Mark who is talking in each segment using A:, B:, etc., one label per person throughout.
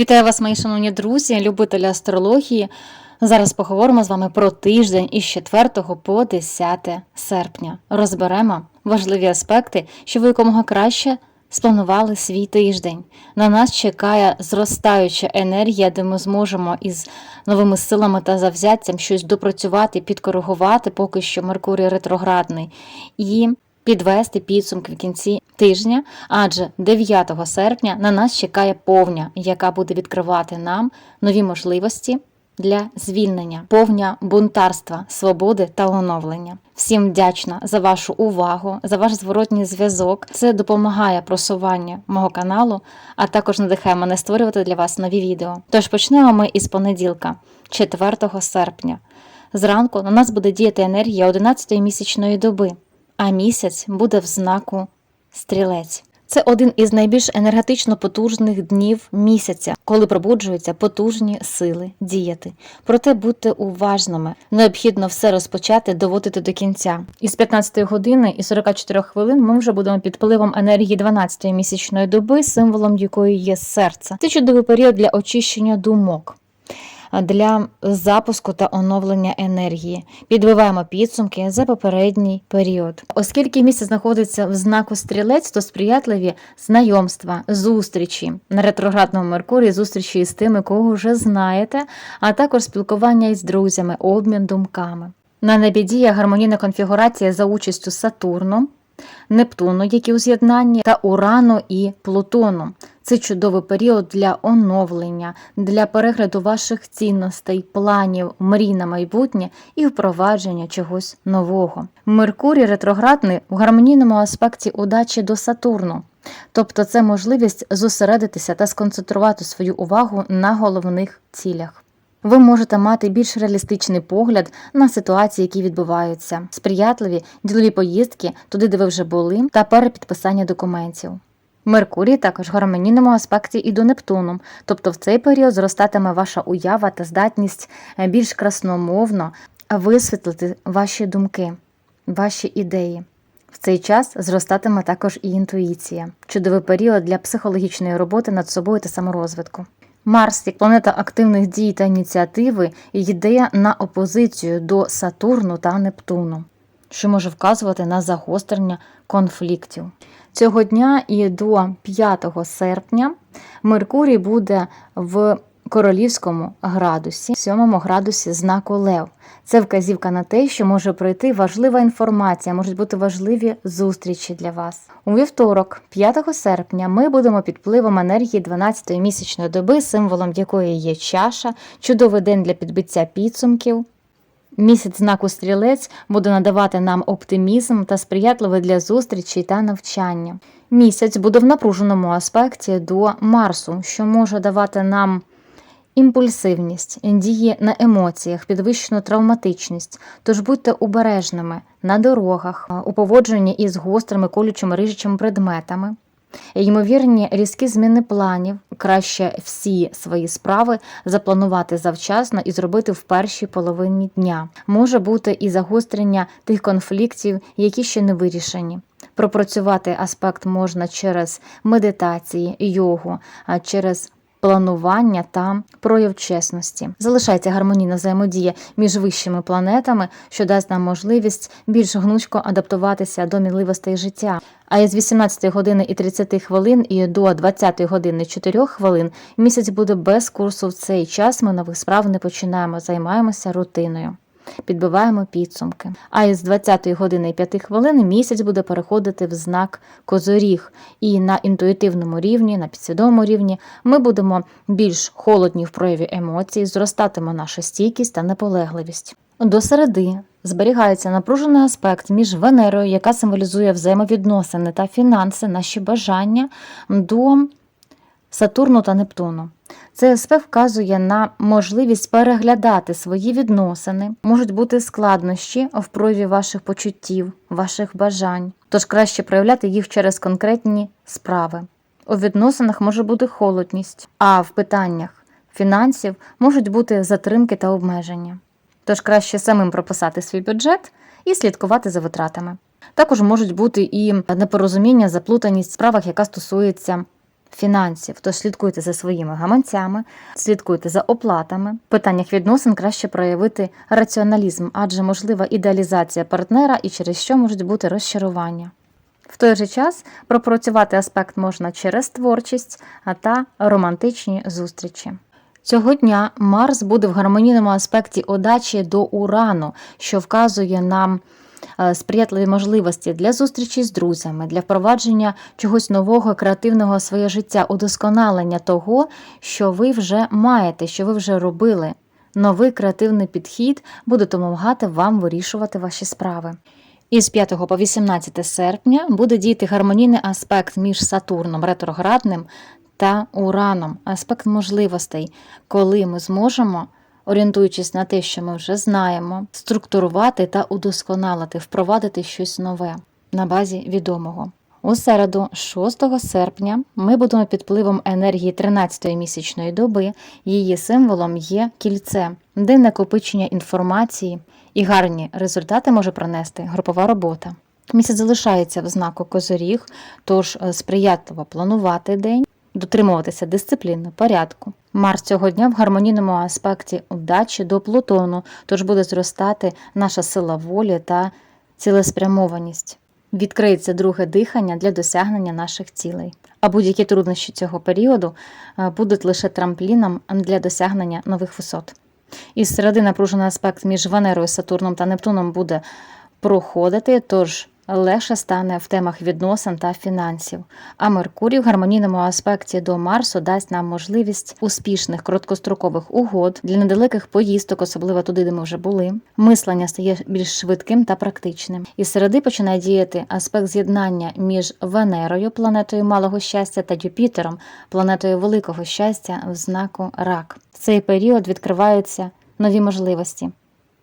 A: Вітаю вас, мої шановні друзі, любителі астрології. Зараз поговоримо з вами про тиждень із 4 по 10 серпня. Розберемо важливі аспекти, що ви якомога краще спланували свій тиждень. На нас чекає зростаюча енергія, де ми зможемо із новими силами та завзяттям щось допрацювати, підкоригувати, поки що Меркурій ретроградний, і підвести підсумки в кінці тижня, адже 9 серпня на нас чекає повня, яка буде відкривати нам нові можливості для звільнення, повня бунтарства, свободи та оновлення. Всім вдячна за вашу увагу, за ваш зворотній зв'язок. Це допомагає просуванню мого каналу, а також надихає мене створювати для вас нові відео. Тож почнемо ми із понеділка, 4 серпня. Зранку на нас буде діяти енергія 11-ї місячної доби, а місяць буде в знаку стрілець. Це один із найбільш енергетично потужних днів місяця, коли пробуджуються потужні сили діяти. Проте будьте уважними. Необхідно все розпочати, доводити до кінця. Із 15 години і 44 хвилин ми вже будемо під впливом енергії 12-ї місячної доби, символом якої є серце. Це чудовий період для очищення думок для запуску та оновлення енергії. Підбиваємо підсумки за попередній період. Оскільки місце знаходиться в знаку стрілець, то сприятливі знайомства, зустрічі на ретроградному Меркурії, зустрічі із тими, кого вже знаєте, а також спілкування із друзями, обмін думками. На небі діє гармонійна конфігурація за участю Сатурну, Нептуну, які у з'єднанні, та Урану і Плутону. Це чудовий період для оновлення, для перегляду ваших цінностей, планів, мрій на майбутнє і впровадження чогось нового. Меркурій ретроградний в гармонійному аспекті удачі до Сатурну. Тобто це можливість зосередитися та сконцентрувати свою увагу на головних цілях. Ви можете мати більш реалістичний погляд на ситуації, які відбуваються, сприятливі ділові поїздки туди, де ви вже були, та перепідписання документів. Меркурій також в гармонійному аспекті і до Нептуну, тобто в цей період зростатиме ваша уява та здатність е, більш красномовно висвітлити ваші думки, ваші ідеї. В цей час зростатиме також і інтуїція, чудовий період для психологічної роботи над собою та саморозвитку. Марс, як планета активних дій та ініціативи, йде на опозицію до Сатурну та Нептуну, що може вказувати на загострення конфліктів. Цього дня і до 5 серпня Меркурій буде в королівському градусі, 7 градусі знаку Лев. Це вказівка на те, що може пройти важлива інформація, можуть бути важливі зустрічі для вас. У вівторок, 5 серпня, ми будемо під впливом енергії 12-ї місячної доби, символом якої є чаша, чудовий день для підбиття підсумків. Місяць знаку стрілець буде надавати нам оптимізм та сприятливий для зустрічей та навчання. Місяць буде в напруженому аспекті до Марсу, що може давати нам імпульсивність, дії на емоціях, підвищену травматичність. Тож будьте обережними на дорогах, у поводженні із гострими колючими рижучими предметами. Ймовірні різкі зміни планів, краще всі свої справи запланувати завчасно і зробити в першій половині дня. Може бути і загострення тих конфліктів, які ще не вирішені. Пропрацювати аспект можна через медитації, йогу, через планування та прояв чесності. Залишається гармонійна взаємодія між вищими планетами, що дасть нам можливість більш гнучко адаптуватися до мінливостей життя. А із 18 години і 30 хвилин і до 20 години 4 хвилин місяць буде без курсу в цей час. Ми нових справ не починаємо, займаємося рутиною. Підбиваємо підсумки. А із 20 години і 5 хвилин місяць буде переходити в знак козоріг. І на інтуїтивному рівні, на підсвідомому рівні ми будемо більш холодні в прояві емоцій, зростатиме наша стійкість та наполегливість. До середи зберігається напружений аспект між Венерою, яка символізує взаємовідносини та фінанси, наші бажання до Сатурну та Нептуну. Аспект вказує на можливість переглядати свої відносини, можуть бути складнощі в прояві ваших почуттів, ваших бажань, тож краще проявляти їх через конкретні справи. У відносинах може бути холодність, а в питаннях фінансів можуть бути затримки та обмеження. Тож краще самим прописати свій бюджет і слідкувати за витратами. Також можуть бути і непорозуміння, заплутаність в справах, яка стосується фінансів. Тож слідкуйте за своїми гаманцями, слідкуйте за оплатами. В питаннях відносин краще проявити раціоналізм, адже можлива ідеалізація партнера і через що можуть бути розчарування. В той же час пропрацювати аспект можна через творчість та романтичні зустрічі. Цього дня Марс буде в гармонійному аспекті удачі до Урану, що вказує нам сприятливі можливості для зустрічі з друзями, для впровадження чогось нового, креативного своє життя, удосконалення того, що ви вже маєте, що ви вже робили. Новий креативний підхід буде допомагати вам вирішувати ваші справи. Із 5 по 18 серпня буде діяти гармонійний аспект між Сатурном ретроградним та Ураном, аспект можливостей, коли ми зможемо, орієнтуючись на те, що ми вже знаємо, структурувати та удосконалити, впровадити щось нове на базі відомого. У середу, 6 серпня, ми будемо під впливом енергії 13-ї місячної доби. Її символом є кільце, де накопичення інформації і гарні результати може принести групова робота. Місяць залишається в знаку козоріг, тож е, сприятливо планувати день, дотримуватися дисципліни, порядку. Марс цього дня в гармонійному аспекті удачі до Плутону, тож буде зростати наша сила волі та цілеспрямованість. Відкриється друге дихання для досягнення наших цілей. А будь-які труднощі цього періоду е, будуть лише трампліном для досягнення нових висот. Із середи напружений аспект між Венерою, Сатурном та Нептуном буде проходити, тож легше стане в темах відносин та фінансів. А Меркурій в гармонійному аспекті до Марсу дасть нам можливість успішних короткострокових угод для недалеких поїздок, особливо туди, де ми вже були. Мислення стає більш швидким та практичним. Із середи починає діяти аспект з'єднання між Венерою, планетою малого щастя, та Юпітером, планетою великого щастя в знаку Рак. В цей період відкриваються нові можливості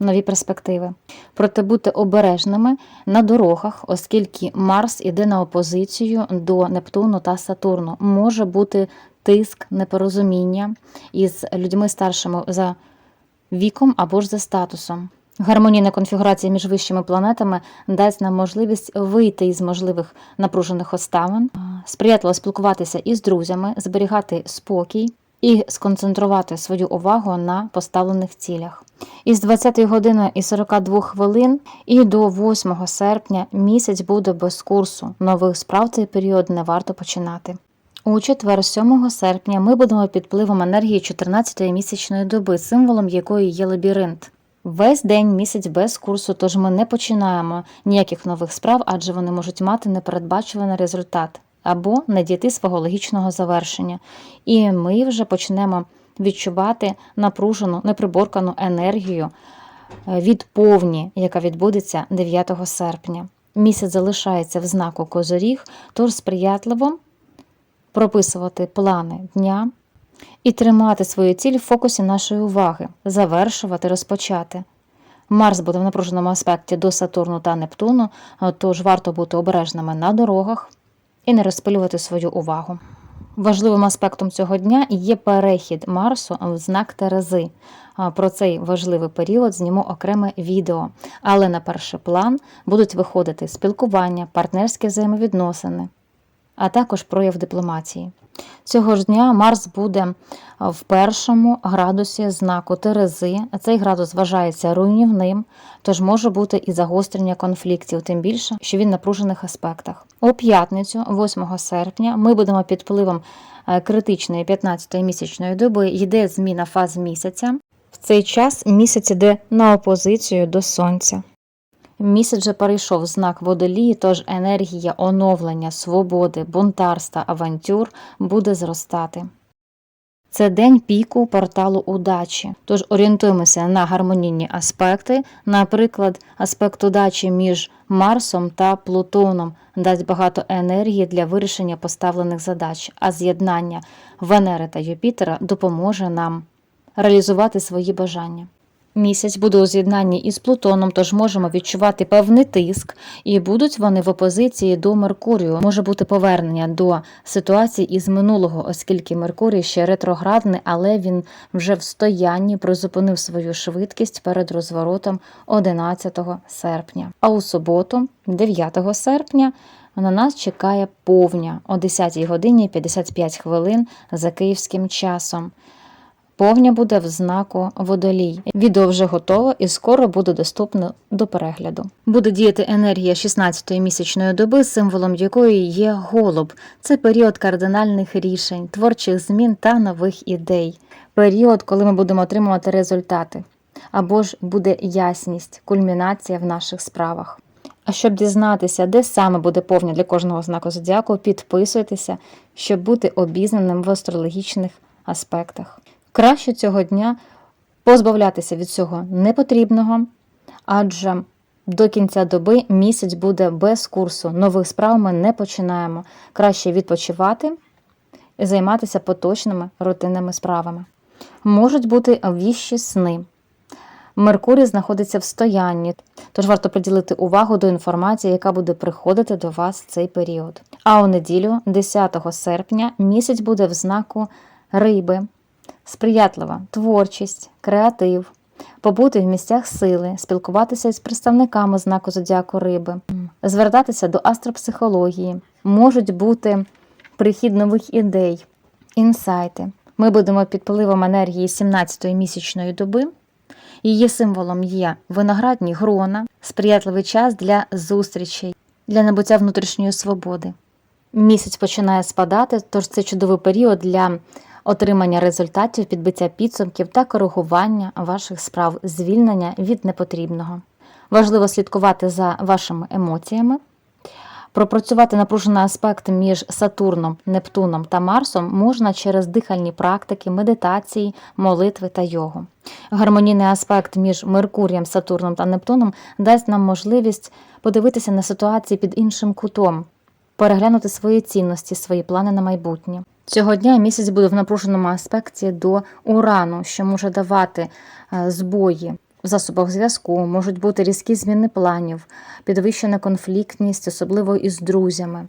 A: нові перспективи. Проте бути обережними на дорогах, оскільки Марс іде на опозицію до Нептуну та Сатурну. Може бути тиск, непорозуміння із людьми старшими за віком або ж за статусом. Гармонійна конфігурація між вищими планетами дасть нам можливість вийти із можливих напружених обставин, сприятливо спілкуватися із друзями, зберігати спокій і сконцентрувати свою увагу на поставлених цілях. Із 20 години і 42 хвилин і до 8 серпня місяць буде без курсу. Нових справ цей період не варто починати. У четвер, 7 серпня, ми будемо під впливом енергії 14-ї місячної доби, символом якої є лабіринт. Весь день місяць без курсу, тож ми не починаємо ніяких нових справ, адже вони можуть мати непередбачуваний результат або не дійти свого логічного завершення. І ми вже почнемо відчувати напружену, неприборкану енергію е, від повні, яка відбудеться 9 серпня. Місяць залишається в знаку Козоріг, тож сприятливо прописувати плани дня і тримати свою ціль в фокусі нашої уваги, завершувати, розпочати. Марс буде в напруженому аспекті до Сатурну та Нептуну, тож варто бути обережними на дорогах і не розпилювати свою увагу. Важливим аспектом цього дня є перехід Марсу в знак Терези. Про цей важливий період зніму окреме відео, але на перший план будуть виходити спілкування, партнерські взаємовідносини, а також прояв дипломатії. Цього ж дня Марс буде в першому градусі знаку Терези. Цей градус вважається руйнівним, тож може бути і загострення конфліктів, тим більше, що він в напружених аспектах. У п'ятницю, 8 серпня, ми будемо під впливом е, критичної 15-ї місячної доби, йде зміна фаз місяця. В цей час місяць іде на опозицію до сонця. Місяць же перейшов знак водолії, тож енергія оновлення, свободи, бунтарства, авантюр буде зростати. Це день піку порталу удачі, тож орієнтуємося на гармонійні аспекти, наприклад, аспект удачі між Марсом та Плутоном дасть багато енергії для вирішення поставлених задач, а з'єднання Венери та Юпітера допоможе нам реалізувати свої бажання. Місяць буде у з'єднанні із Плутоном, тож можемо відчувати певний тиск, і будуть вони в опозиції до Меркурію. Може бути повернення до ситуації із минулого, оскільки Меркурій ще ретроградний, але він вже в стоянні призупинив свою швидкість перед розворотом 11 серпня. А у суботу, 9 серпня, на нас чекає повня о 10 годині 55 хвилин за київським часом. Повня буде в знаку водолій. Відео вже готове і скоро буде доступно до перегляду. Буде діяти енергія 16-ї місячної доби, символом якої є голуб. Це період кардинальних рішень, творчих змін та нових ідей. Період, коли ми будемо отримувати результати. Або ж буде ясність, кульмінація в наших справах. А щоб дізнатися, де саме буде повня для кожного знаку зодіаку, підписуйтеся, щоб бути обізнаним в астрологічних аспектах. Краще цього дня позбавлятися від цього непотрібного, адже до кінця доби місяць буде без курсу. Нових справ ми не починаємо. Краще відпочивати і займатися поточними рутинними справами. Можуть бути віщі сни. Меркурій знаходиться в стоянні, тож варто приділити увагу до інформації, яка буде приходити до вас в цей період. А у неділю, 10 серпня, місяць буде в знаку риби, сприятлива творчість, креатив, побути в місцях сили, спілкуватися із представниками знаку зодіаку риби, звертатися до астропсихології, можуть бути прихід нових ідей, інсайти. Ми будемо під впливом енергії 17-ї місячної доби. Її символом є виноградні грона, сприятливий час для зустрічей, для набуття внутрішньої свободи. Місяць починає спадати, тож це чудовий період для отримання результатів, підбиття підсумків та коригування ваших справ, звільнення від непотрібного. Важливо слідкувати за вашими емоціями, пропрацювати напружений аспект між Сатурном, Нептуном та Марсом можна через дихальні практики, медитації, молитви та йогу. Гармонійний аспект між Меркурієм, Сатурном та Нептуном дасть нам можливість подивитися на ситуації під іншим кутом, переглянути свої цінності, свої плани на майбутнє. Цього дня місяць буде в напруженому аспекті до урану, що може давати е, збої в засобах зв'язку, можуть бути різкі зміни планів, підвищена конфліктність, особливо із друзями.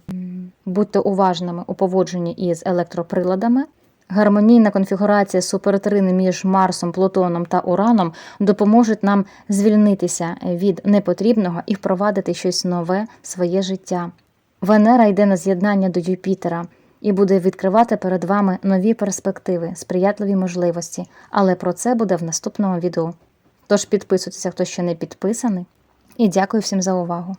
A: Будьте уважними у поводженні із електроприладами. Гармонійна конфігурація супертрини між Марсом, Плутоном та Ураном допоможуть нам звільнитися від непотрібного і впровадити щось нове в своє життя. Венера йде на з'єднання до Юпітера і буде відкривати перед вами нові перспективи, сприятливі можливості, але про це буде в наступному відео. Тож підписуйтеся, хто ще не підписаний, і дякую всім за увагу.